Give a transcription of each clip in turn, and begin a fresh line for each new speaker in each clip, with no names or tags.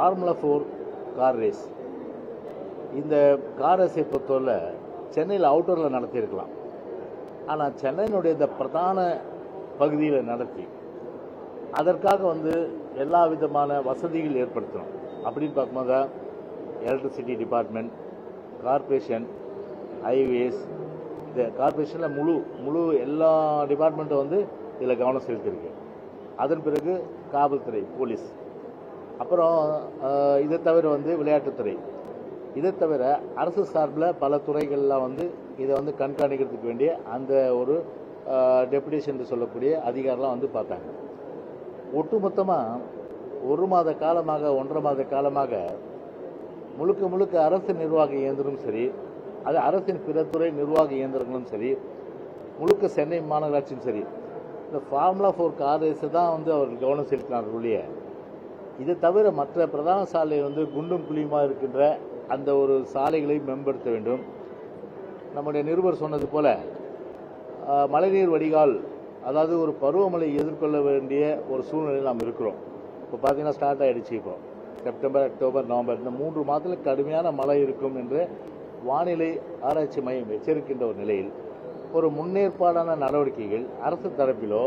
Formula four car race இந்த car ரேஸை பொறுத்தவரை சென்னையில் அவுட்டோரில் நடத்தியிருக்கலாம். ஆனால் சென்னையினுடைய இந்த பிரதான பகுதியில் நடத்தி அதற்காக வந்து எல்லா விதமான வசதிகள் ஏற்படுத்தணும். அப்படின்னு பார்க்கும்போது எலக்ட்ரிசிட்டி டிபார்ட்மெண்ட் கார்பரேஷன் ஹைவேஸ் இந்த கார்ப்பரேஷனில் முழு முழு எல்லா டிபார்ட்மெண்ட்டும் வந்து இதில் கவனம் செலுத்தியிருக்கு. அதன் பிறகு காவல்துறை போலீஸ் அப்புறம் இதை தவிர வந்து விளையாட்டுத்துறை. இதை தவிர அரசு சார்பில் பல துறைகள்லாம் வந்து இதை வந்து கண்காணிக்கிறதுக்கு வேண்டிய அந்த ஒரு டெபுடேஷன் சொல்லக்கூடிய அதிகாரம்லாம் வந்து பார்த்தாங்க. ஒட்டுமொத்தமாக ஒரு மாத காலமாக ஒன்றரை மாத காலமாக முழுக்க முழுக்க அரசு நிர்வாக இயந்திரமும் சரி அது அரசின் பிற துறை நிர்வாக இயந்திரங்களும் சரி முழுக்க சென்னை மாநகராட்சியும் சரி இந்த ஃபார்முலா ஃபோர் கார் ரேஸை தான் வந்து அவர் கவனம் செலுத்தினார் ஒழிய இது தவிர மற்ற பிரதான சாலை வந்து குண்டும் குழியுமாக இருக்கின்ற அந்த ஒரு சாலைகளை மேம்படுத்த வேண்டும். நம்முடைய நிருபர் சொன்னது போல மழைநீர் வடிகால் அதாவது ஒரு பருவமழை எதிர்கொள்ள வேண்டிய ஒரு சூழ்நிலையில் நாம் இருக்கிறோம். இப்போ பார்த்தீங்கன்னா ஸ்டார்ட் ஆகிடுச்சு இப்போ. செப்டம்பர் அக்டோபர் நவம்பர் இந்த மூன்று மாதத்தில் கடுமையான மழை இருக்கும் என்று வானிலை ஆராய்ச்சி மையம் எச்சரிக்கின்ற ஒரு நிலையில் ஒரு முன்னேற்பாடான நடவடிக்கைகள் அரசு தரப்பிலோ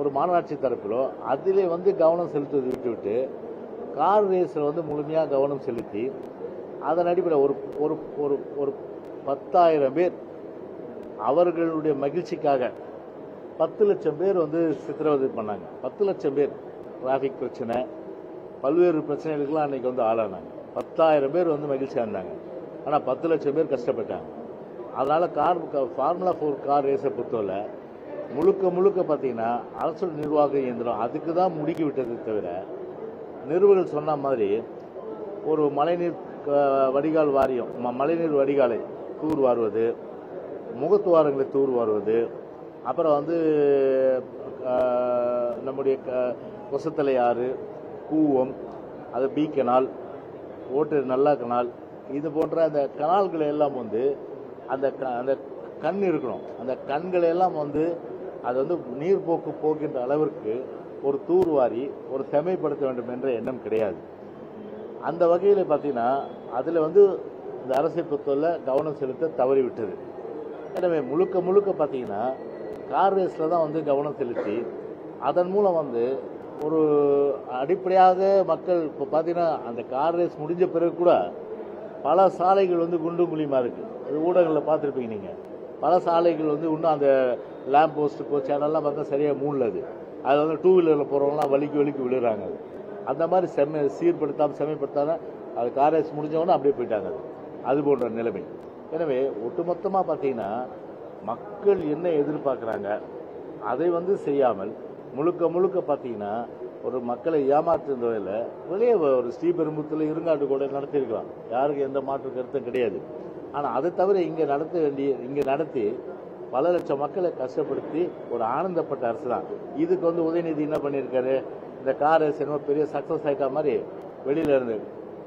ஒரு மாநகராட்சி தரப்பிலோ அதிலே வந்து கவனம் செலுத்துவதை விட்டுவிட்டு கார் ரேஸில் வந்து முழுமையாக கவனம் செலுத்தி அதன் அடிப்படையில் ஒரு ஒரு ஒரு ஒரு பத்தாயிரம் பேர் அவர்களுடைய மகிழ்ச்சிக்காக பத்து லட்சம் பேர் வந்து சித்திரவதை பண்ணாங்க. பத்து லட்சம் பேர் டிராஃபிக் பிரச்சனை பல்வேறு பிரச்சனைகளுக்கெல்லாம் அன்றைக்கி வந்து ஆளானாங்க. பத்தாயிரம் பேர் வந்து மகிழ்ச்சியாக இருந்தாங்க. ஆனால் பத்து லட்சம் பேர் கஷ்டப்பட்டாங்க. அதனால் கார் ஃபார்முலா ஃபோர் கார் ரேஸை பொறுத்தவரை முழுக்க முழுக்க பார்த்தீங்கன்னா அரசு நிர்வாக இயந்திரம் அதுக்கு தான் முடுக்கி விட்டது தவிர நிறுவர்கள் சொன்ன மாதிரி ஒரு மழைநீர் வடிகால் வாரியம் ம- மழைநீர் வடிகாலை தூர் வாருவது முகத்துவாரங்களை தூர் வாருவது அப்புறம் வந்து நம்முடைய க- கொசத்தலை ஆறு கூவம் அது பி கனால் ஓட்டு நல்லா கனால் இது போன்ற அந்த கனால்களை எல்லாம் வந்து அந்த க- அந்த கண் இருக்கணும். அந்த கண்களை எல்லாம் வந்து அது வந்து நீர்போக்கு போகின்ற அளவிற்கு ஒரு தூர்வாரி ஒரு செமைப்படுத்த வேண்டும் என்ற எண்ணம் கிடையாது. அந்த வகையில் பார்த்தீங்கன்னா அதில் வந்து இந்த அரசை பொறுத்தவரை கவனம் செலுத்த தவறிவிட்டது. எனவே முழுக்க முழுக்க பார்த்தீங்கன்னா கார் ரேஸில் தான் வந்து கவனம் செலுத்தி அதன் மூலம் வந்து ஒரு அடிப்படையாக மக்கள் இப்போ பார்த்தீங்கன்னா அந்த கார் ரேஸ் முடிஞ்ச பிறகு கூட பல சாலைகள் வந்து குண்டும் குழியுமா இருக்குது அது ஊடகங்களில் பார்த்துருப்பீங்க நீங்கள் பல சாலைகள் வந்து இன்னும் அந்த லேம்ப் போஸ்ட்டு போச்சு அதெல்லாம் பார்த்தா சரியாக மூடலது அது. வந்து டூ வீலரில் போகிறவங்களாம் வலிக்கு வலிக்கு விழுறாங்க அது. அந்த மாதிரி செம்ம சீர்படுத்தாமல் செம்மைப்படுத்தாமல் அது காரேஜ் முடிஞ்சவொன்னே முடிஞ்சவொடனே அப்படியே போயிட்டாங்க அது. அது போன்ற நிலைமை. எனவே ஒட்டுமொத்தமாக பார்த்தீங்கன்னா மக்கள் என்ன எதிர்பார்க்குறாங்க அதை வந்து செய்யாமல் முழுக்க முழுக்க பார்த்தீங்கன்னா ஒரு மக்களை ஏமாற்றுற வகையில் வெளியே ஒரு ஸ்ரீபெரும்புத்தில் இருங்காட்டு கூட நடத்தியிருக்கலாம். யாருக்கு எந்த மாற்று கருத்தும் கிடையாது. ஆனால் அதை தவிர இங்கே நடத்த வேண்டிய இங்கே நடத்தி பல லட்சம் மக்களை கஷ்டப்படுத்தி ஒரு ஆனந்தப்பட்ட அரசு தான். இதுக்கு வந்து உதயநிதி என்ன பண்ணியிருக்காரு? இந்த கார் ரேஸ் என்னமோ பெரிய சக்ஸஸ் ஆகிட்ட மாதிரி வெளியில இருந்து.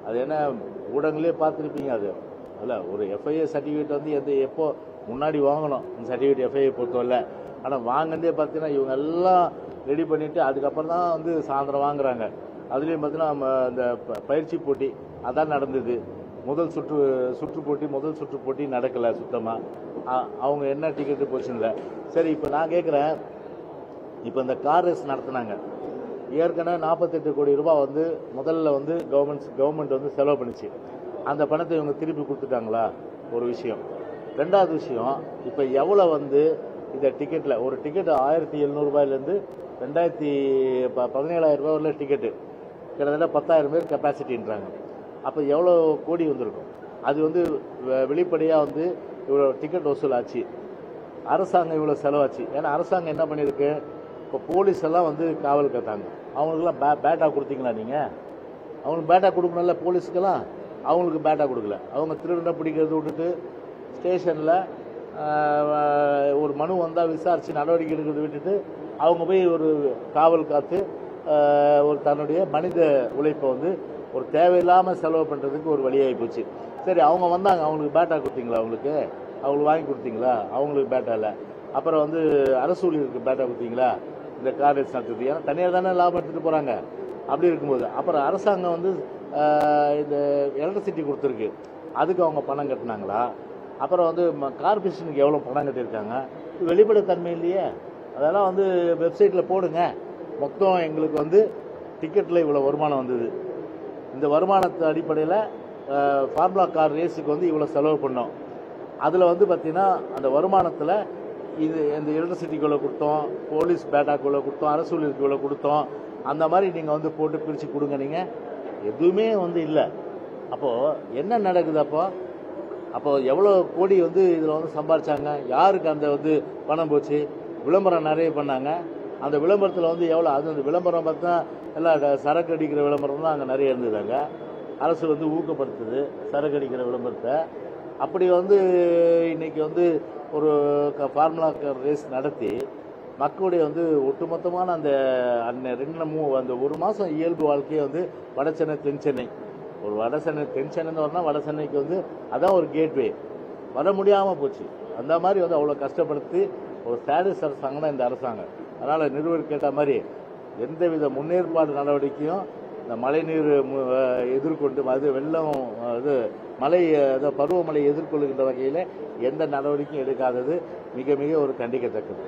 அது என்ன ஊடகங்களே பார்த்துருப்பீங்க அது. அல்ல ஒரு எஃப்ஐஏ சர்டிஃபிகேட் வந்து எந்த எப்போ முன்னாடி வாங்கணும். இந்த சர்டிஃபிகேட் எஃப்ஐஏ பொறுத்தவரை ஆனால் வாங்கினதே பார்த்தீங்கன்னா இவங்க எல்லாம் ரெடி பண்ணிவிட்டு அதுக்கப்புறம் தான் வந்து சாயந்தரம் வாங்குறாங்க. அதுலேயும் பார்த்தீங்கன்னா நம்ம இந்த ப- பயிற்சி போட்டி அதான் நடந்தது. முதல் சுற்று சுற்று போட்டி முதல் சுற்று போட்டி நடக்கலை சுத்தமாக அவங்க என்ன டிக்கெட்டு போச்சுன்னு சரி இப்போ நான் கேட்குறேன் இப்போ இந்த கார் ரேஸ் நடத்துனாங்க. ஏற்கனவே நாற்பத்தெட்டு கோடி ரூபாய் வந்து முதல்ல வந்து கவர்மெண்ட்ஸ் கவர்மெண்ட் வந்து செலவு பண்ணுச்சு. அந்த பணத்தை இவங்க திருப்பி கொடுத்துட்டாங்களா? ஒரு விஷயம். ரெண்டாவது விஷயம் இப்போ எவ்வளோ வந்து இந்த டிக்கெட்டில் ஒரு டிக்கெட் ஆயிரத்தி எழுநூறுபாயிலேருந்து ரெண்டாயிரத்தி ப பதினேழாயிரம் ரூபாய் உள்ள டிக்கெட்டு கிட்டத்தட்ட பத்தாயிரம் பேர் கெப்பாசிட்டின்றாங்க அப்போ எவ்வளோ கோடி வந்திருக்கும்? அது வந்து வெளிப்படையாக வந்து இவ்வளோ டிக்கெட் வசூலாச்சு. அரசாங்கம் இவ்வளோ செலவாச்சு. ஏன்னா அரசாங்கம் என்ன பண்ணியிருக்கு? இப்போ போலீஸ் எல்லாம் வந்து காவல் கேட்டாங்க. அவங்களுக்குலாம் பே பேட்டா கொடுத்தீங்களா நீங்கள் அவங்களுக்கு பேட்டா கொடுக்கணும்ல போலீஸுக்கெல்லாம்? அவங்களுக்கு பேட்டா கொடுக்கல. அவங்க திருடனை பிடிக்கிறது விட்டுட்டு ஸ்டேஷனில் ஒரு மனு வந்தால் விசாரித்து நடவடிக்கை எடுக்கிறது விட்டுட்டு அவங்க போய் ஒரு காவல் காத்து ஒரு தன்னுடைய மனித உழைப்பை வந்து ஒரு தேவையில்லாமல் செலவு பண்ணுறதுக்கு ஒரு வழியாகி போச்சு. சரி அவங்க வந்தாங்க. அவங்களுக்கு பேட்டா கொடுத்தீங்களா அவங்களுக்கு? அவங்களுக்கு வாங்கி கொடுத்தீங்களா? அவங்களுக்கு பேட்டா இல்லை. அப்புறம் வந்து அரசு ஊழியருக்கு பேட்டா கொடுத்தீங்களா? இந்த கார் ரேஸ் நடத்துறது ஏன்னா தனியாக தானே லாபம் எடுத்துகிட்டு போகிறாங்க அப்படி இருக்கும்போது அப்புறம் அரசாங்கம் வந்து இந்த எலக்ட்ரிசிட்டி கொடுத்துருக்கு. அதுக்கு அவங்க பணம் கட்டினாங்களா? அப்புறம் வந்து கார்பரேஷனுக்கு எவ்வளோ பணம் கட்டியிருக்காங்க? வெளிப்படைத்தன்மை இல்லையே. அதெல்லாம் வந்து வெப்சைட்டில் போடுங்க. மொத்தம் எங்களுக்கு வந்து டிக்கெட்டில் இவ்வளோ வருமானம் வந்தது. இந்த வருமானத்து அடிப்படையில் ஃபார்முலா கார் ரேஸுக்கு வந்து இவ்வளோ செலவு பண்ணோம். அதில் வந்து பார்த்திங்கன்னா அந்த வருமானத்தில் இது இந்த எலக்ட்ரிசிட்டிக்குள்ளே கொடுத்தோம் போலீஸ் பேட்டாக்குள்ளே கொடுத்தோம் அரசு ஊழியருக்குள்ளே கொடுத்தோம். அந்த மாதிரி நீங்கள் வந்து போட்டு பிரித்து கொடுங்க நீங்கள் எதுவுமே வந்து இல்லை. அப்போது என்ன நடக்குது அப்போ? அப்போது எவ்வளோ கோடி வந்து இதில் வந்து சம்பாரித்தாங்க யாருக்கு அந்த வந்து பணம் போச்சு? விளம்பரம் நிறைய பண்ணாங்க. அந்த விளம்பரத்தில் வந்து எவ்வளோ அது அந்த விளம்பரம் பார்த்தா எல்லாம் சரக்கு அடிக்கிற விளம்பரம் தான் அங்கே நிறைய இருந்ததாங்க. அரசு வந்து ஊக்கப்படுத்துது சரக்கு அடிக்கிற விளம்பரத்தை. அப்படி வந்து இன்றைக்கி வந்து ஒரு ஃபார்முலா ரேஸ் நடத்தி மக்களுடைய வந்து ஒட்டுமொத்தமான அந்த அந்த ரெண்டு மூ அந்த ஒரு மாதம் இயல்பு வாழ்க்கையை வந்து வடசென்னை தென்சென்னை தென் சென்னை. ஒரு வடசென்னை தென்சென்னைன்னு தென் சென்னைன்னு வரனா வட சென்னைக்கு வந்து அதான் ஒரு கேட்வே வர முடியாமல் போச்சு. அந்த மாதிரி வந்து அவ்வளோ கஷ்டப்படுத்தி ஒரு ஸ்டாடிஸ் அரசாங்கம் தான் இந்த அரசாங்கம். அதனால் நிறுவனம் கேட்ட மாதிரி எந்தவித முன்னேற்பாடு நடவடிக்கையும் இந்த மழைநீர் எதிர்கொண்டு அது வெள்ளம் இது மழை பருவமழை எதிர்கொள்கின்ற வகையில் எந்த நடவடிக்கையும் எடுக்காதது மிக மிக ஒரு கண்டிக்கத்தக்கது.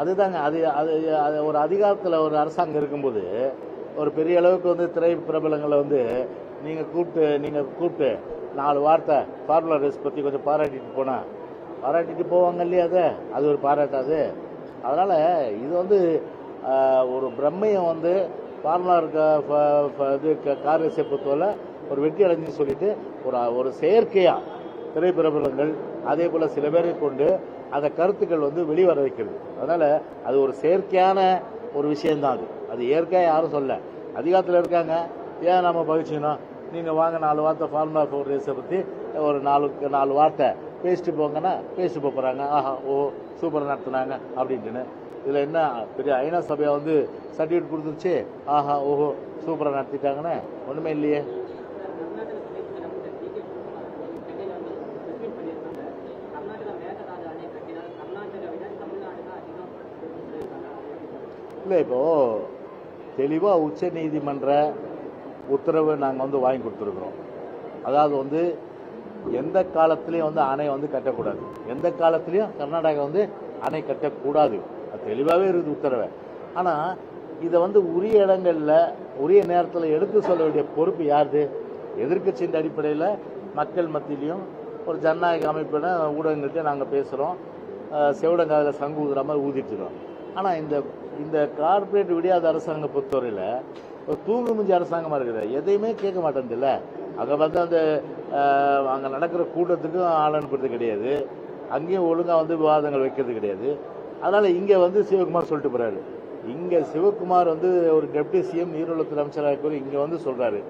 அதுதாங்க அது அது அது ஒரு அதிகாரத்தில் ஒரு அரசாங்கம் இருக்கும்போது ஒரு பெரிய அளவுக்கு வந்து திரை பிரபலங்களை வந்து நீங்கள் கூப்பிட்டு நீங்கள் கூப்பிட்டு நாலு வார்த்தை ஃபார்முலா ரேஸ் பற்றி கொஞ்சம் பாராட்டிட்டு போனால் பாராட்டிட்டு போவாங்க இல்லையா அது? அது ஒரு பாராட்டாது. அதனால் இது வந்து ஒரு பிரம்மையை வந்து ஃபார்முலா இருக்க இது க- கார் ரேஸை பொறுத்தவரை ஒரு வெற்றி அடைஞ்சுன்னு சொல்லிட்டு ஒரு ஒரு செயற்கையாக திரைப்பிரபலங்கள் அதே போல் சில பேரை கொண்டு அந்த கருத்துக்கள் வந்து வெளிவர வைக்கிறது. அதனால் அது ஒரு செயற்கையான ஒரு விஷயந்தான் அது. அது இயற்கையாக யாரும் சொல்ல. அதிகாரத்தில் இருக்காங்க. ஏன் நம்ம பகிச்சுக்கணும்? நீங்கள் வாங்க நாலு வார்த்தை ஃபார்முலா ஃபோர் ரேஸை பற்றி ஒரு நாலு நாலு வார்த்தை. பேசிட்டு போங்கன்னா பேசிட்டு போகிறாங்க ஆஹா ஓ சூப்பராக நடத்துனாங்க அப்படின்ட்டுன்னு. இதில் என்ன பெரிய ஐநா சபையை வந்து சர்டிஃபிகேட் கொடுத்துருச்சு? ஆஹா ஓஹோ சூப்பராக நடத்திட்டாங்கன்னு? ஒன்றுமே இல்லையே. இல்லை இப்போ தெளிவாக உச்ச நீதிமன்ற உத்தரவு நாங்கள் வந்து வாங்கி கொடுத்துருக்குறோம். அதாவது வந்து எந்த காலத்திலையும் வந்து அணை வந்து கட்டக்கூடாது. எந்த காலத்திலையும் கர்நாடகா வந்து அணை கட்டக்கூடாது. அது தெளிவாகவே இருக்குது உத்தரவை. ஆனால் இதை வந்து உரிய இடங்களில் உரிய நேரத்தில் எடுத்து சொல்ல வேண்டிய பொறுப்பு யாருது? எதிர்க்கட்சியின் அடிப்படையில் மக்கள் மத்தியிலையும் ஒரு ஜனநாயக அமைப்பின ஊடகங்கள்கிட்ட நாங்கள் பேசுகிறோம் செவிடங்காதில் சங்கு ஊதுற மாதிரி ஊதிட்டுருக்கோம் ஆனால் இந்த இந்த கார்ப்பரேட் விடியாத அரசாங்கம் பொறுத்தவரையில் தூங்கு முஞ்சி அரசாங்கமாக இருக்குது. எதையுமே கேட்க மாட்டேங்குதுல்ல அங்கே வந்து அந்த அங்கே நடக்கிற கூட்டத்துக்கும் ஆள் அனுப்புறது கிடையாது. அங்கேயும் ஒழுங்காக வந்து விவாதங்கள் வைக்கிறது கிடையாது. அதனால் இங்கே வந்து சிவகுமார் சொல்லிட்டு போகிறாரு இங்கே சிவகுமார் வந்து ஒரு டெப்டி சிஎம் நீர்வளத்துறை அமைச்சராக இருக்கிற இங்கே வந்து சொல்கிறாரு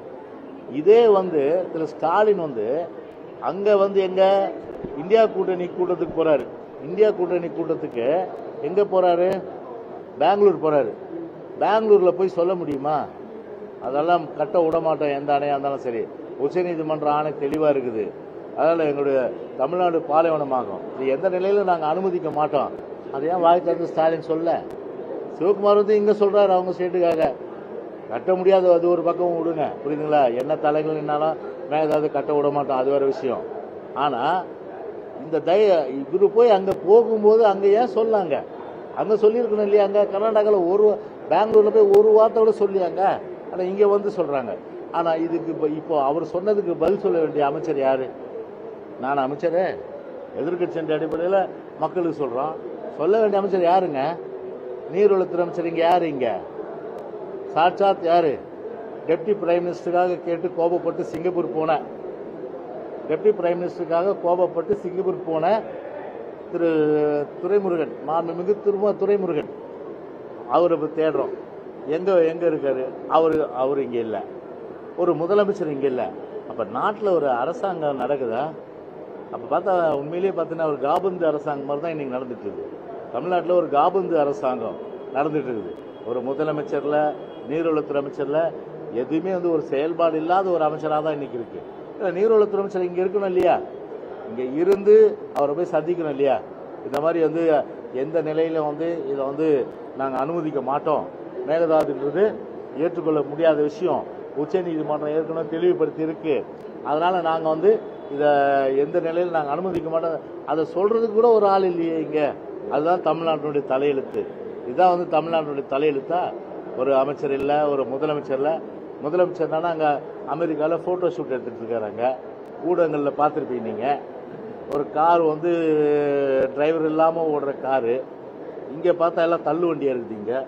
இதே வந்து திரு ஸ்டாலின் வந்து அங்கே வந்து எங்கே இந்தியா கூட்டணி கூட்டத்துக்கு போகிறாரு இந்தியா கூட்டணி கூட்டத்துக்கு எங்கே போகிறாரு பெங்களூர் போகிறாரு பெங்களூரில் போய் சொல்ல முடியுமா? அதெல்லாம் கட்ட விட மாட்டோம் எந்த அணையாக இருந்தாலும் சரி. உச்சநீதிமன்ற ஆணை தெளிவாக இருக்குது. அதனால் எங்களுடைய தமிழ்நாடு பாலைவனமாகும். இது எந்த நிலையிலும் நாங்கள் அனுமதிக்க மாட்டோம். அது ஏன் வாய் திறந்து ஸ்டாலின் சொல்ல? சிவகுமார் வந்து இங்கே சொல்கிறார் அவங்க ஸ்டேட்டுக்காக கட்ட முடியாது அது ஒரு பக்கம் விடுங்க. புரியுதுங்களா? என்ன தலைகள் நின்னாலும் மேலே ஏதாவது கட்ட விட மாட்டோம் அது வேற விஷயம். ஆனால் இந்த தய இவர் போய் அங்கே போகும்போது அங்கே ஏன் சொல்லாங்க? அங்கே சொல்லியிருக்கணும் இல்லையா? அங்கே கர்நாடகாவில் ஒரு பெங்களூரில் போய் ஒரு வார்த்தை வார்த்தையோட சொல்லியாங்க? ஆனால் இங்கே வந்து சொல்கிறாங்க ஆனால் இதுக்கு இப்போ இப்போ அவர் சொன்னதுக்கு பதில் சொல்ல வேண்டிய அமைச்சர் யார்? நான் அமைச்சரே. எதிர்கட்சின்ற அடிப்படையில் மக்களுக்கு சொல்கிறோம் சொல்ல வேண்டிய அமைச்சர் யாருங்க? நீர்வளத்துறை அமைச்சர் இங்கே யார் இங்கே? சாட்சாத் யார்? டெப்டி பிரைம் மினிஸ்டருக்காக கேட்டு கோபப்பட்டு சிங்கப்பூர் போன. டெப்டி பிரைம் மினிஸ்டருக்காக கோபப்பட்டு சிங்கப்பூர் போன திரு துரைமுருகன். மாண்புமிகு திரும்ப துரைமுருகன். அவரை தேடுறோம். எங்கே எங்கே இருக்கார்? அவர் அவர் இங்கே இல்லை. ஒரு முதலமைச்சர் இங்கே இல்லை. அப்போ நாட்டில் ஒரு அரசாங்கம் நடக்குதா? அப்போ பார்த்தா உண்மையிலேயே பார்த்தீங்கன்னா ஒரு காபந்து அரசாங்கம் மாதிரி தான் இன்றைக்கி நடந்துட்டு இருக்குது. தமிழ்நாட்டில் ஒரு காபந்து அரசாங்கம் நடந்துட்டு இருக்குது. ஒரு முதலமைச்சரில் நீர்வளத்துறை அமைச்சரில் எதுவுமே வந்து ஒரு செயல்பாடு இல்லாத ஒரு அமைச்சராக தான் இன்றைக்கி இருக்குது இல்லை நீர்வளத்துறை அமைச்சர் இங்கே இருக்கணும் இல்லையா? இங்கே இருந்து அவரை போய் சந்திக்கணும் இல்லையா? இந்த மாதிரி வந்து எந்த நிலையிலும் வந்து இதை வந்து நாங்கள் அனுமதிக்க மாட்டோம். மேகதாதுன்றது ஏற்றுக்கொள்ள முடியாத விஷயம். உச்சநீதிமன்றம் ஏற்கனவே தெளிவுபடுத்தி இருக்கு அதனால நாங்கள் வந்து இதை எந்த நிலையில் நாங்கள் அனுமதிக்க மாட்டோம். அதை சொல்றதுக்கு கூட ஒரு ஆள் இல்லையே இங்கே. அதுதான் தமிழ்நாட்டினுடைய தலையெழுத்து. இதுதான் வந்து தமிழ்நாட்டினுடைய தலையெழுத்தா? ஒரு அமைச்சர் இல்லை ஒரு முதலமைச்சர் இல்லை. முதலமைச்சர் தானே அங்கே அமெரிக்காவில் ஃபோட்டோ ஷூட் எடுத்துட்டு இருக்காங்க ஊடகங்களில் பார்த்துருப்பீங்க நீங்கள் ஒரு கார் வந்து டிரைவர் இல்லாமல் ஓடுற காரு இங்கே பார்த்தா எல்லாம் தள்ளு வண்டியாக இருக்குது இங்கே.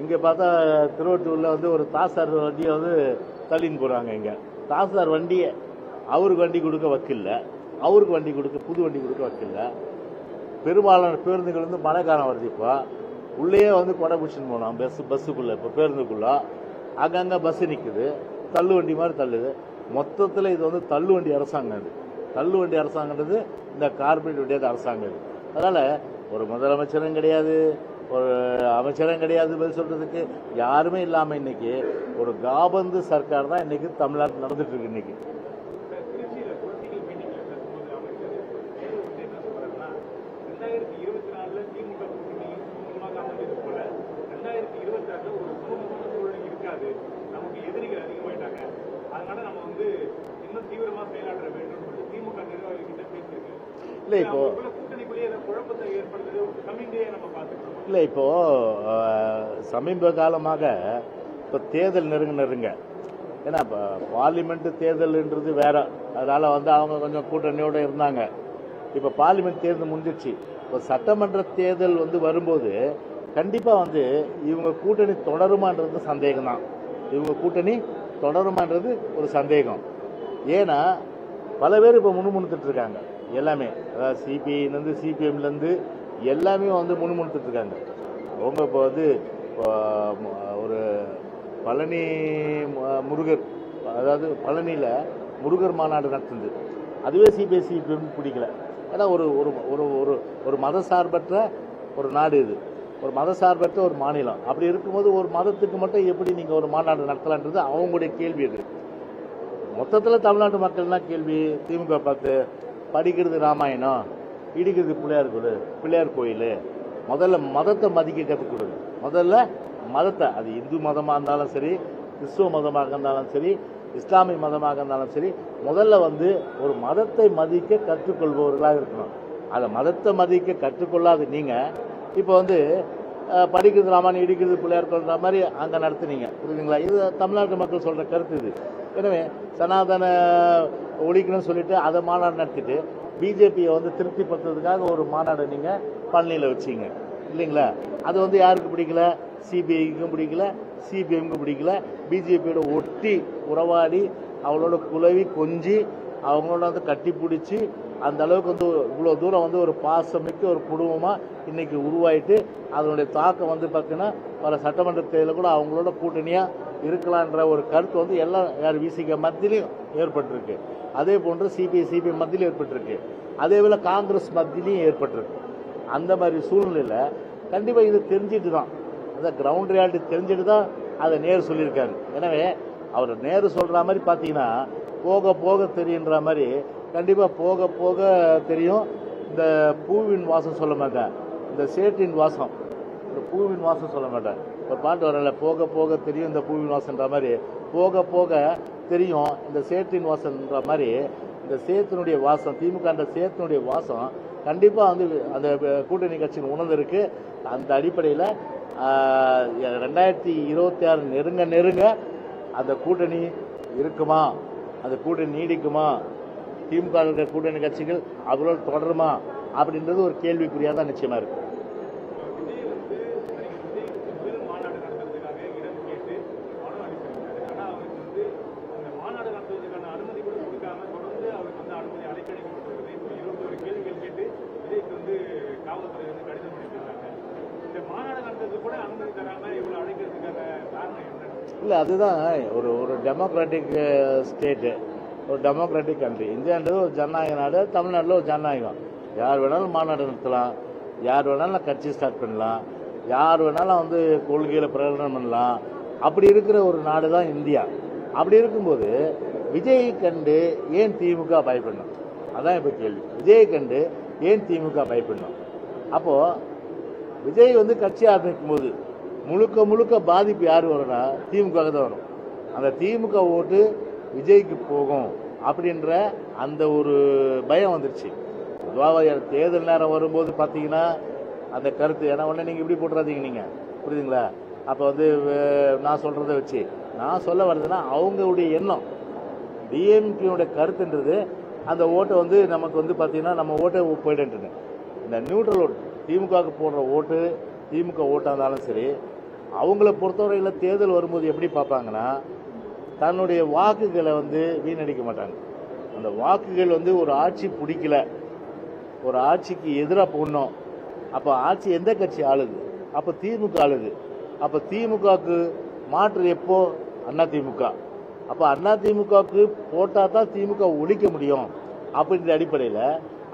இங்கே பார்த்தா திருவட்டூரில் வந்து ஒரு தாசார் வண்டியை வந்து தள்ளின்னு போகிறாங்க இங்கே. தாசார் வண்டியை அவருக்கு வண்டி கொடுக்க வக்கில்ல. அவருக்கு வண்டி கொடுக்க புது வண்டி கொடுக்க வக்கில்ல. பெரும்பாலான பேருந்துகள் வந்து மழைக்காலம் வருது இப்போ. உள்ளேயே வந்து கொடை பிடிச்சின்னு போனோம் பஸ் பஸ்ஸுக்குள்ளே இப்போ பேருந்துக்குள்ளே. அங்கங்கே பஸ்ஸு நிற்குது தள்ளு வண்டி மாதிரி தள்ளுது. மொத்தத்தில் இது வந்து தள்ளு வண்டி அரசாங்கம் இது. தள்ளு வண்டி அரசாங்கன்றது இந்த கார்பரேட் வண்டியாது அரசாங்கம் இது. அதனால் ஒரு முதலமைச்சரும் கிடையாது. ஒரு அமைச்சரும் கிடையாது பதில் சொல்கிறதுக்கு யாருமே இல்லாமல் இன்னைக்கு ஒரு காபந்து சர்க்கார் தான் இன்றைக்கி தமிழ்நாட்டில் நடந்துகிட்ருக்கு இன்றைக்கி இன்னைக்கு
திருச்சியில பொலிட்டிக்கல் மீட்டிங்ல பேசும்போது அமைச்சர் நேரு வந்து என்ன சொல்றாருன்னா ரெண்டாயிரத்தி இருபத்தி நாலுல திமுக கூட்டணி சுமூகமாக அமைஞ்சது போல ரெண்டாயிரத்தி இருபத்தி ஆறுல ஒரு சுமூகமான சூழ்நிலை இருக்காது நமக்கு எதிரிகள் அதிகமாயிட்டாங்க அதனால நம்ம வந்து இன்னும் தீவிரமா செயலாற்ற வேண்டும் சொல்லி திமுக நிர்வாகிகள் கிட்ட பேசியிருக்கு
இல்லை இப்போ
அவங்களுக்குள்ள கூட்டணிக்குள்ளேயே ஏதோ குழப்பத்தை ஏற்படுத்துறது கம்மிங்டே நம்ம
இப்போது சமீப காலமாக இப்போ தேர்தல் நெருங்க நெருங்க. ஏன்னா இப்போ பார்லிமெண்ட் தேர்தல்ன்றது வேற. அதனால் வந்து அவங்க கொஞ்சம் கூட்டணியோட இருந்தாங்க. இப்போ பார்லிமெண்ட் தேர்தல் முடிஞ்சிச்சு இப்போ சட்டமன்ற தேர்தல் வந்து வரும்போது கண்டிப்பாக வந்து இவங்க கூட்டணி தொடருமான்றது சந்தேகம் தான் இவங்க கூட்டணி தொடருமான்றது ஒரு சந்தேகம். ஏன்னா பல பேர் இப்போ முணுமுணுத்துட்டு இருக்காங்க. எல்லாமே. அதாவது சிபிஐலேருந்து சிபிஎம்லேருந்து எல்லாமே வந்து முணுமுணுத்துட்டு இருக்காங்க அவங்க இப்போ வந்து இப்போ ஒரு பழனி முருகர் அதாவது பழனியில் முருகர் மாநாடு நடத்துது. அதுவே சிபிஎஸ்சி பிடிக்கல. ஏன்னா ஒரு ஒரு ஒரு ஒரு ஒரு மத சார்பற்ற ஒரு நாடு இது. ஒரு மத சார்பற்ற ஒரு மாநிலம். அப்படி இருக்கும்போது ஒரு மதத்துக்கு மட்டும் எப்படி நீங்கள் ஒரு மாநாடு நடத்தலான்றது அவங்களுடைய கேள்வி இது மொத்தத்தில் தமிழ்நாட்டு மக்கள்னா கேள்வி. திமுக பார்த்து படிக்கிறது ராமாயணம். இடிக்கிறது பிள்ளையார் கோயில் பிள்ளையார் கோயில். முதல்ல மதத்தை மதிக்க கற்றுக் முதல்ல மதத்தை அது இந்து மதமாக இருந்தாலும் சரி கிறிஸ்துவ மதமாக இருந்தாலும் சரி இஸ்லாமிய மதமாக இருந்தாலும் சரி முதல்ல வந்து ஒரு மதத்தை மதிக்க கற்றுக்கொள்பவர்களாக இருக்கணும். அதை மதத்தை மதிக்க கற்றுக்கொள்ளாது நீங்கள் இப்போ வந்து படிக்கிறது ராமாயணம் இடிக்கிறது பிள்ளையார் கோயில்ன்ற மாதிரி அங்கே நடத்துனீங்க. புரியுதுங்களா? இது தமிழ்நாட்டு மக்கள் சொல்கிற கருத்து இது. எனவே சனாதன ஒழிக்கணும்னு சொல்லிட்டு அதை மாநாடு நடத்திட்டு பிஜேபியை வந்து திருப்திப்படுத்துறதுக்காக ஒரு மாநாடு நீங்கள் பழனியில் வச்சீங்க. இல்லைங்களா? அது வந்து யாருக்கு பிடிக்கல? சிபிஐக்கும் பிடிக்கல. சிபிஎம்க்கும் பிடிக்கல. பிஜேபியோட ஒட்டி உறவாடி அவளோட குலவி கொஞ்சி அவங்களோட வந்து கட்டி பிடிச்சி அந்த அளவுக்கு வந்து இவ்வளோ தூரம் வந்து ஒரு பாசமிக்க ஒரு குடும்பமாக இன்றைக்கி உருவாயிட்டு அதனுடைய தாக்கம் வந்து பார்த்தீங்கன்னா பல சட்டமன்ற தேர்தலில் கூட அவங்களோட கூட்டணியாக இருக்கலான்ற ஒரு கருத்து வந்து எல்லாம் யார் விசிக மத்தியிலையும் ஏற்பட்டிருக்கு. அதே போன்று சிபிஐ சிபிஐ மத்தியிலும் ஏற்பட்டிருக்கு. அதே போல் காங்கிரஸ் மத்தியிலையும் ஏற்பட்டிருக்கு. அந்த மாதிரி சூழ்நிலையில் கண்டிப்பாக இது தெரிஞ்சிட்டு தான் அந்த கிரவுண்ட் ரியாலிட்டி தெரிஞ்சுட்டு தான் அதை நேரு சொல்லியிருக்காரு. எனவே அவர் நேரு சொல்கிற மாதிரி பார்த்தீங்கன்னா போக போக தெரியுன்ற மாதிரி கண்டிப்பாக போக போக தெரியும். இந்த பூவின் வாசம் சொல்ல மாட்டேன். இந்த சேற்றின் வாசம். இந்த பூவின் வாசம் சொல்ல மாட்டேன். ஒரு பாட்டு வரல. போக போக தெரியும் இந்த பூவின் வாசன்ற மாதிரி. போக போக தெரியும் இந்த சேற்றின் வாசம்ன்ற மாதிரி. இந்த சேத்தினுடைய வாசம் திமுக அந்த சேத்தினுடைய வாசம் கண்டிப்பாக வந்து அந்த கூட்டணி கட்சியின் உணர்ந்திருக்கு. அந்த அடிப்படையில் ரெண்டாயிரத்தி இருபத்தி ஆறு நெருங்க நெருங்க அந்த கூட்டணி இருக்குமா? அந்த கூட்டணி நீடிக்குமா? திமுக இருக்கிற கூட்டணி கட்சிகள் அவர்களோடு தொடருமா அப்படின்றது ஒரு கேள்விக்குறியாக தான் நிச்சயமா இருக்கு.
விஜய் வந்து நடிகர் விஜய் முதல் மாநாடு நடத்துறதுக்காக இடம் கேட்டு மனு அளிச்சிருக்காரு ஆனா அவருக்கு வந்து அந்த மாநாடு நடத்துவதற்கான அனுமதி கூட கொடுக்காம தொடர்ந்து அவருக்கு வந்து அனுமதி அலைக்கழிக்கப்பட்டுள்ளது இப்போ இருபத்தி ஒரு கேள்விகள் கேட்டு விஜய்க்கு வந்து காவல்துறை வந்து கடிதம் பண்ணியிருக்காங்க இந்த மாநாடு நடத்துறதுக்கு கூட அனுமதி தராம இவ்வளவு அழைக்கிறதுக்கான காரணம் என்ன
இல்லை அதுதான் ஒரு ஒரு டெமோக்ராட்டிக் ஸ்டேட்டு ஒரு டெமோக்ராட்டிக் கண்ட்ரி இந்தியான்றது ஒரு ஜனநாயக நாடு தமிழ்நாட்டில் ஒரு ஜனநாயகம். யார் வேணாலும் மாநாடு நடத்தலாம். யார் வேணாலும் கட்சி ஸ்டார்ட் பண்ணலாம். யார் வேணாலும் வந்து கொள்கையில் பிரகடனம் பண்ணலாம். அப்படி இருக்கிற ஒரு நாடு தான் இந்தியா. அப்படி இருக்கும்போது விஜய் கண்டு ஏன் திமுக பயப்படணும்? அதான் இப்போ கேள்வி. விஜயை கண்டு ஏன் திமுக பயப்படணும்? அப்போது விஜய் வந்து கட்சி ஆரம்பிக்கும் போது முழுக்க முழுக்க பாதிப்பு யார் வரும்னா திமுக தான் வரும். அந்த திமுக ஓட்டு விஜய்க்கு போகும் அப்படின்ற அந்த ஒரு பயம் வந்துருச்சு. பொதுவாக தேர்தல் நேரம் வரும்போது பார்த்தீங்கன்னா அந்த கருத்து ஏன்னா உடனே நீங்கள் இப்படி போட்டுறாதீங்க நீங்கள் புரியுதுங்களா? அப்போ வந்து நான் சொல்கிறத வச்சு. நான் சொல்ல வர்றதுன்னா அவங்களுடைய எண்ணம். டிஎம்கேனுடைய கருத்துன்றது அந்த ஓட்டை வந்து நமக்கு வந்து பார்த்தீங்கன்னா நம்ம ஓட்டை போயிடுன்றது. இந்த நியூட்ரல் ஓட்டு திமுகவுக்கு போடுற ஓட்டு திமுக ஓட்டாக இருந்தாலும் சரி அவங்கள பொறுத்தவரையில் தேர்தல் வரும்போது எப்படி பார்ப்பாங்கன்னா தன்னுடைய வாக்குகளை வந்து வீணடிக்க மாட்டாங்க. அந்த வாக்குகள் வந்து ஒரு ஆட்சி பிடிக்கல. ஒரு ஆட்சிக்கு எதிராக போடணும் அப்போ ஆட்சி எந்த கட்சி ஆளுது? அப்போ திமுக ஆளுது. அப்போ திமுகவுக்கு மாற்று எப்போ? அண்ணா திமுக. அப்போ அண்ணா திமுகவுக்கு போட்டால் தான் திமுக ஒழிக்க முடியும் அப்படின்ற அடிப்படையில்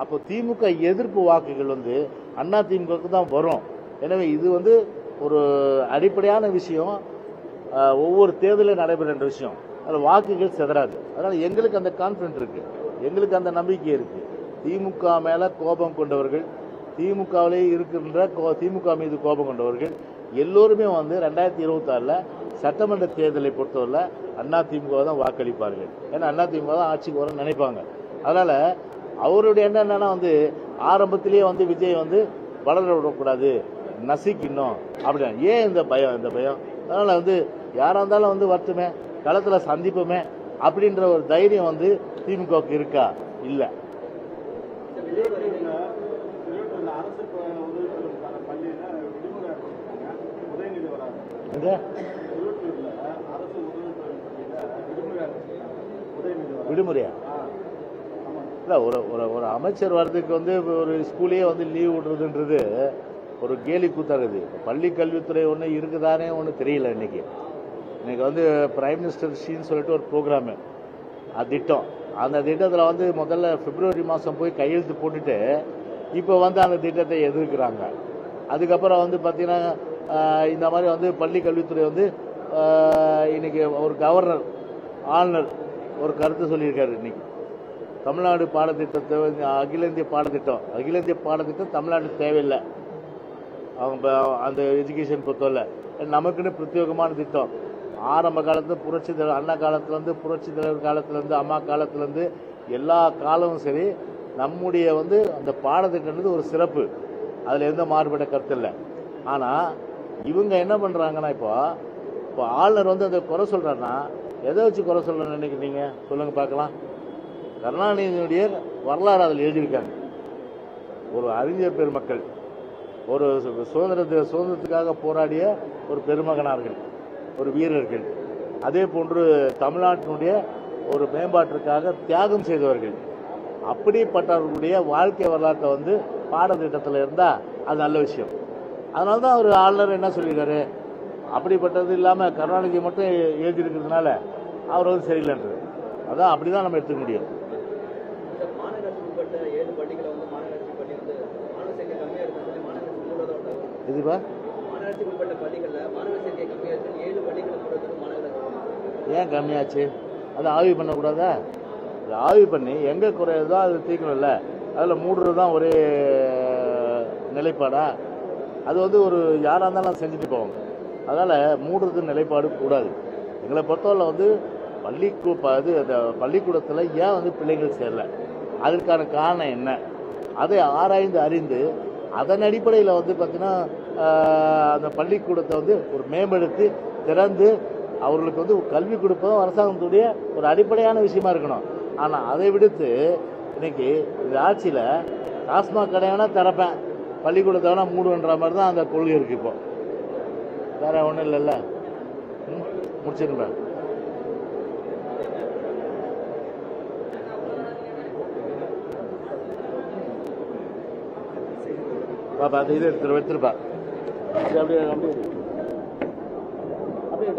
அப்போ திமுக எதிர்ப்பு வாக்குகள் வந்து அண்ணா திமுகவுக்கு தான் வரும். எனவே இது வந்து ஒரு அடிப்படையான விஷயம். ஒவ்வொரு தேர்தலில் நடைபெறுகின்ற விஷயம். அதில் வாக்குகள் சிதறாது. அதனால் எங்களுக்கு அந்த கான்ஃபிடென்ட் இருக்கு. எங்களுக்கு அந்த நம்பிக்கை இருக்கு. திமுக மேல கோபம் கொண்டவர்கள் திமுகவிலே இருக்கின்ற கோ- திமுக மீது கோபம் கொண்டவர்கள் எல்லோருமே வந்து ரெண்டாயிரத்தி இருபத்தாறில் சட்டமன்ற தேர்தலை பொறுத்தவரையில் அண்ணா திமுக தான் வாக்களிப்பார்கள். ஏன்னா அண்ணா திமுக தான் ஆட்சிக்கு வரணும்னு நினைப்பாங்க. அதனால் அவருடைய எண்ணம் என்னன்னா வந்து ஆரம்பத்திலேயே வந்து விஜய் வந்து வளர விடக்கூடாது நசிக்கணும் அப்படின்னா. ஏன் இந்த பயம் இந்த பயம்? அதனால் வந்து யாராக இருந்தாலும் வந்து வருத்துமே களத்தில் சந்திப்போமே அப்படின்ற ஒரு தைரியம் வந்து திமுகவுக்கு இருக்கா? இல்லை. விடுமுறையா? இல்லை ஒரு ஒரு ஒரு அமைச்சர் வர்றதுக்கு வந்து ஒரு ஸ்கூலே வந்து லீவ் விடுறதுன்றது ஒரு கேலி கூத்தாகுது இப்போ பள்ளி கல்வித்துறை ஒன்று இருக்குதானே ஒன்று தெரியல இன்னைக்கு. இன்னைக்கு வந்து பிரைம் மினிஸ்டர் ஷீன்னு சொல்லிட்டு ஒரு ப்ரோக்ராமு அது திட்டம். அந்த திட்டத்தில் வந்து முதல்ல பிப்ரவரி மாதம் போய் கையெழுத்து போட்டுட்டு இப்போ வந்து அந்த திட்டத்தை எதிர்க்கிறாங்க. அதுக்கப்புறம் வந்து பார்த்தீங்கன்னா இந்த மாதிரி வந்து பள்ளி கல்வித்துறை வந்து இன்றைக்கி இன்னைக்கு ஒரு கவர்னர் ஆளுநர் ஒரு கருத்து சொல்லியிருக்காரு இன்னைக்கு. தமிழ்நாடு பாடத்திட்டத்தை அகில இந்திய பாடத்திட்டம். அகில இந்திய பாடத்திட்டம் தமிழ்நாட்டுக்கு தேவையில்லை. அவங்க அந்த எஜுகேஷன் பொறுத்தவரை நமக்குன்னு பிரத்யேகமான திட்டம். ஆரம்ப காலத்துல புரட்சி தலைவர் அண்ணா காலத்துலேருந்து புரட்சி தலைவர் காலத்துலேருந்து அம்மா காலத்துலேருந்து எல்லா காலமும் சரி நம்முடைய வந்து அந்த பாடத்திட்டன்றது ஒரு சிறப்பு. அதில் எந்த மாறுபட்ட கருத்து இல்லை. ஆனால் இவங்க என்ன பண்ணுறாங்கன்னா இப்போ இப்போ ஆளுநர் வந்து அதை குறை சொல்கிறாருன்னா எதை வச்சு குறை சொல்கிறேன்னு நினைக்கிறீங்க? சொல்லுங்கள் பார்க்கலாம். கருணாநிதியினுடைய வரலாறு அதில் எழுதியிருக்காங்க. ஒரு அறிஞர் பெருமக்கள். ஒரு சுதந்திரத்தை சுதந்திர சுதந்திரத்துக்காக போராடிய ஒரு பெருமகனார்கள் ஒரு வீரர்கள். அதே போன்று தமிழ்நாட்டினுடைய ஒரு மேம்பாட்டிற்காக தியாகம் செய்தவர்கள். அப்படிப்பட்டவர்களுடைய வாழ்க்கை வரலாற்றை வந்து பாடத்திட்டத்தில் இருந்தால் அது நல்ல விஷயம். அதனால தான் அவர் ஆளுநர் என்ன சொல்லியிருக்காரு? அப்படிப்பட்டது இல்லாமல் கருணாநிதி மட்டும் எழுதியிருக்கிறதுனால அவர் வந்து சரியில்லைன்றது. அதான் அப்படி தான் நம்ம எடுத்துக்க முடியும்
இந்த மாநகராட்சி உட்பட்ட ஏழு பள்ளிகளை வந்து மாநகராட்சி பள்ளி வந்து மாணவ சேர்க்கை கம்மியாக இருக்குன்னு சொல்லி மாநகராட்சி மூடதான் விட்டாங்க
இதுப்பா
மாநகராட்சி உட்பட்ட பள்ளிகளில் மாணவ சேர்க்கை கம்மியாக இருக்குன்னு ஏழு பள்ளிகளை மூடதுக்கு மாநகராட்சி
ஏன் கம்மியாச்சு? அதை ஆய்வு பண்ணக்கூடாதா? அதை ஆய்வு பண்ணி எங்கே குறையுதோ அது தீர்க்கணும்ல. அதில் மூடுறது தான் ஒரே நிலைப்பாடா? அது வந்து ஒரு யாராக இருந்தாலும் செஞ்சுட்டு போவாங்க. அதனால் மூடுறது நிலைப்பாடு கூடாது. எங்களை பொறுத்தவரை வந்து பள்ளிக்கூ ப- இது அந்த பள்ளிக்கூடத்தில் ஏன் வந்து பிள்ளைகள் சேரல? அதற்கான காரணம் என்ன? அதை ஆராய்ந்து அறிந்து அதன் அடிப்படையில் வந்து பார்த்தீங்கன்னா அந்த பள்ளிக்கூடத்தை வந்து ஒரு மேம்படுத்தி திறந்து அவர்களுக்கு வந்து கல்வி கொடுப்பதும் அரசாங்கத்துடைய ஒரு அடிப்படையான விஷயமா இருக்கணும். ஆனால் அதை விடுத்து இன்னைக்கு இந்த ஆட்சியில் டாஸ்மாக் வேணால் திறப்பேன். பள்ளிக்கூடத்தை வேணால் மூடுன்ற மாதிரி தான் அந்த கொள்கை இருக்கு இப்போ. வேற ஒன்றும் இல்லைல்ல. ம் முடிச்சிருப்பேன் பாப்பா இது இது எடுத்துருப்பா அப்படியே அப்படியே